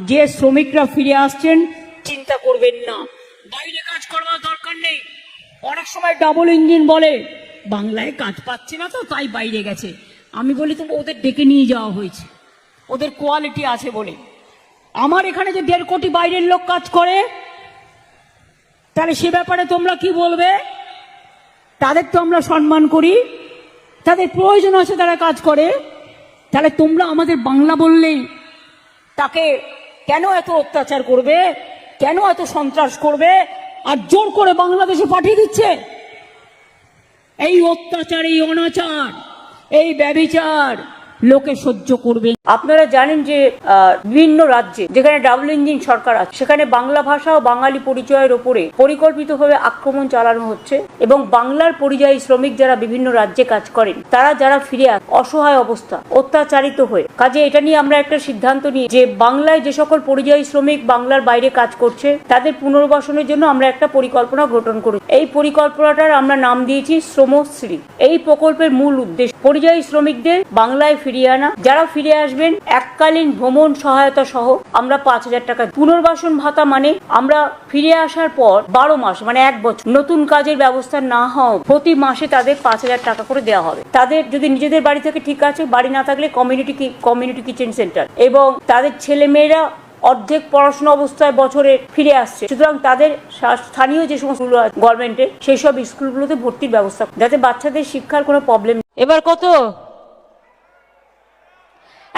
যে শ্রমিকরা ফিরে আসছেন, চিন্তা করবেন না। বাইরে কাজ করবার দরকার নেই। অনেক সময় ডাবল ইঞ্জিন বলে, বাংলায় কাজ পাচ্ছে না তো, তাই বাইরে গেছে। আমি বলি তো ওদের ডেকে নিয়ে যাওয়া হয়েছে। ওদের কোয়ালিটি আছে বলে। আমার এখানে যে দেড় কোটি বাইরের লোক কাজ করে, তাহলে সে ব্যাপারে তোমরা কি বলবে? তাদের তো আমরা সম্মান করি। তাদের প্রয়োজন আছে তারা কাজ করে। তাহলে তোমরা আমাদের বাংলা বললেই তাকে কেন এত অত্যাচার করবে? কেন এত সন্ত্রাস করবে? আর জোর করে বাংলাদেশে পাঠিয়ে দিচ্ছে? এই অত্যাচার, এই অনাচার, এই ব্যবিচার লোকে সহ্য করবে আপনারা জানেন যে বিভিন্ন রাজ্যে যেখানে ডাবল ইঞ্জিন সরকার আছে, সেখানে বাংলা ভাষা ও বাঙালি পরিচয়ের ওপরে পরিকল্পিতভাবে আক্রমণ চালানো হচ্ছে এবং বাংলার পরিযায়ী শ্রমিক যারা বিভিন্ন রাজ্যে কাজ করেন, তারা যারা ফিরে আসে, অসহায় অবস্থা, অত্যাচারিত হয়ে। কাজে এটা নিয়ে আমরা একটা সিদ্ধান্ত নিই যে, বাংলায় যে সকল পরিযায়ী শ্রমিক বাংলার বাইরে কাজ করছে, তাদের পুনর্বাসনের জন্য আমরা একটা পরিকল্পনা গঠন করেছি এই পরিকল্পনাটার আমরা নাম দিয়েছি শ্রমশ্রী। এই প্রকল্পের মূল উদ্দেশ্য, পরিযায়ী শ্রমিকদের বাংলায় ফিরিয়ে আনা। যারা ফিরে আসবেন এককালীন ভ্রমণ সহায়তা সহ আমরা পাঁচ হাজার টাকা পুনর্বাসন ভাতা মানে আমরা ফিরে আসার পর বারো মাস মানে এক বছর, নতুন কাজের ব্যবস্থা না হওয়া প্রতি মাসে তাদের পাঁচ হাজার টাকা করে দেওয়া হবে। তাদের যদি নিজেদের বাড়ি থেকে ঠিক আছে, বাড়ি না থাকলে কমিউনিটি কমিউনিটি কিচেন সেন্টার এবং তাদের ছেলে মেয়েরা অর্ধেক পড়াশোনা অবস্থায় বছরে ফিরে আসছে। সুতরাং তাদের স্থানীয় যে সমস্ত গভর্নমেন্টের সেই সব স্কুলগুলোতে ভর্তির ব্যবস্থা, যাতে বাচ্চাদের শিক্ষার কোনো প্রবলেম এবার কত?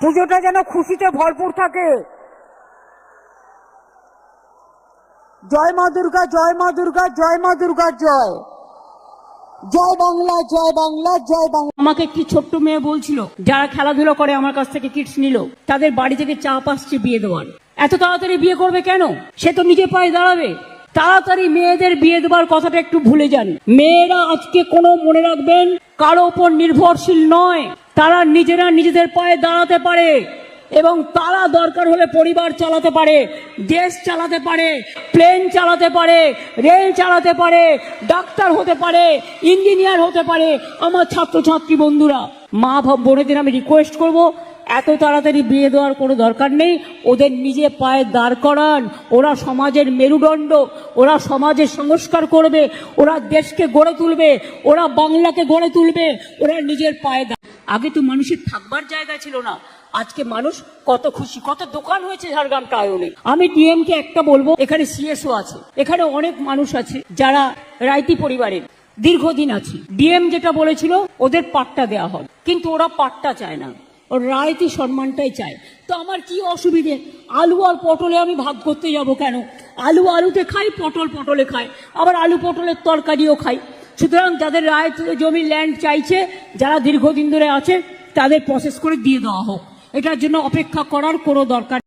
পুজোটা যেন খুশিতে ভরপুর থাকে। জয় মা দুর্গা জয় মা দুর্গা জয় মা দুর্গা জয়। জয় বাংলা জয় বাংলা জয় বাংলা। আমাকে একটি ছোট্ট মেয়ে বলছিল যারা খেলাধুলো করে আমার কাছ থেকে কিটস নিল তাদের বাড়ি থেকে চাপ আসছে বিয়ে দেওয়ার। এত তাড়াতাড়ি বিয়ে করবে কেন? সে তো নিজে পায়ে দাঁড়াবে। তাড়াতাড়ি মেয়েদের বিয়ে দেওয়ার কথাটা একটু ভুলে যান। মেয়েরা আজকে কোনো মনে রাখবেন? কারও ওপর নির্ভরশীল নয়। তারা নিজেরা নিজেদের পায়ে দাঁড়াতে পারে এবং তারা দরকার হলে পরিবার চালাতে পারে, দেশ চালাতে পারে প্লেন চালাতে পারে রেল চালাতে পারে ডাক্তার হতে পারে ইঞ্জিনিয়ার হতে পারে। আমার ছাত্রছাত্রী বন্ধুরা, মা বোনেদের আমি রিকোয়েস্ট করব, এত তাড়াতাড়ি বিয়ে দেওয়ার কোনো দরকার নেই। ওদের নিজে পায়ে দাঁড় করান। ওরা সমাজের মেরুদণ্ড, ওরা সমাজের সংস্কার করবে, ওরা দেশকে গড়ে তুলবে, ওরা বাংলাকে গড়ে তুলবে, ওরা নিজের পায়ে আগে তো মানুষের থাকবার জায়গা ছিল না। আজকে মানুষ কত খুশি, কত দোকান হয়েছে ঝাড়গ্রাম টাউনে। আমি ডিএম কে একটা বলব, এখানে সিএসও আছে, এখানে অনেক মানুষ আছে যারা রাইতি পরিবারের, দীর্ঘদিন আছে। ডিএম যেটা বলেছিল, ওদের পাট্টা দেওয়া হবে কিন্তু ওরা পাট্টা চায় না, ওর রায়তি সম্মানটাই চায়। তো আমার কি অসুবিধে? আলু আর পটলে আমি ভাগ করতে যাব কেন? আলু আলুতে খাই, পটল পটলে খাই, আবার আলু পটলের তরকারিও খাই। সুতরাং যাদের রায় জমি ল্যান্ড চাইছে, যারা দীর্ঘদিন ধরে আছে, তাদের প্রসেস করে দিয়ে দেওয়া হোক। এটার জন্য অপেক্ষা করার কোনো দরকার